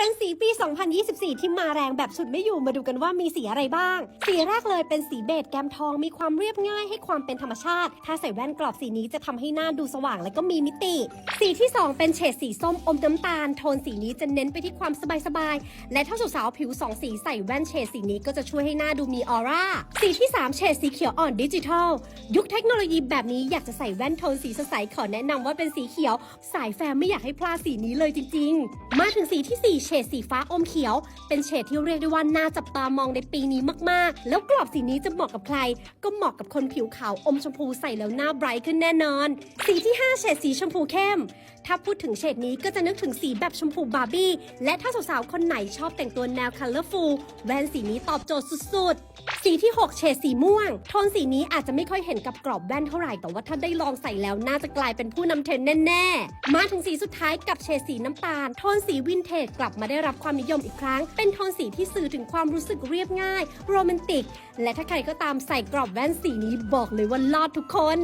รนด์สีปี 2024 ที่มาแรงแบบสุดไม่อยู่มาดูกันว่ามีสีอะไรบ้าง สีแรกเลยเป็นสีเบจแกมทองมีความเรียบง่ายให้ความเป็นธรรมชาติ ถ้าใส่แว่นกรอบสีนี้จะทำให้หน้าดูสว่างและก็มีมิติ สีที่ 2 เป็นเฉดสีส้มอมน้ำตาล โทนสีนี้จะเน้นไปที่ความสบายๆ และถ้าสาวๆผิวสองสีใส่แว่นเฉดสีนี้ก็จะช่วยให้หน้าดูมีออร่า สีที่ 3 เฉดสีเขียวอ่อนดิจิทัล ยุคเทคโนโลยีแบบนี้อยากจะใส่แว่นโทนสีสดใสขอแนะนำว่าเป็นสีเขียว สายแฟมไม่อยากให้พลาดสีนี้เลยจริง ๆ มาถึงสีที่4เฉดสีฟ้าอมเขียว เป็นเฉดที่เรียกได้ว่าน่าจับตามองในปีนี้มากๆ แล้วกรอบสีนี้จะเหมาะกับใคร ก็เหมาะกับคนผิวขาวอมชมพูใส่แล้วหน้าไบรท์ขึ้นแน่นอน สีที่ 5 เฉดสีชมพูเข้ม ถ้าพูดถึงเฉดนี้ก็จะนึกถึงสีแบบชมพูบาร์บี้ และถ้าสาวๆ คนไหนชอบแต่งตัวแนวคัลเลอร์ฟูลแว่นสีนี้ตอบโจทย์สุดๆ สีที่ 6 เฉดสีม่วง โทนสีนี้อาจจะไม่ค่อยเห็นกับกรอบแว่นเท่าไหร่แต่ว่าถ้าได้ลองใส่แล้วน่าจะกลายเป็นผู้นำเทรนด์แน่ๆ มาถึงสีสุดท้ายกับเฉดสีน้ำตาล โทนสีวินเทจกลับมาได้รับความนิยมอีกครั้ง เป็นโทนสีที่สื่อถึงความรู้สึกเรียบง่าย โรแมนติก และถ้าใครก็ตามใส่กรอบแว่นสีนี้บอกเลยว่ารอดทุกคน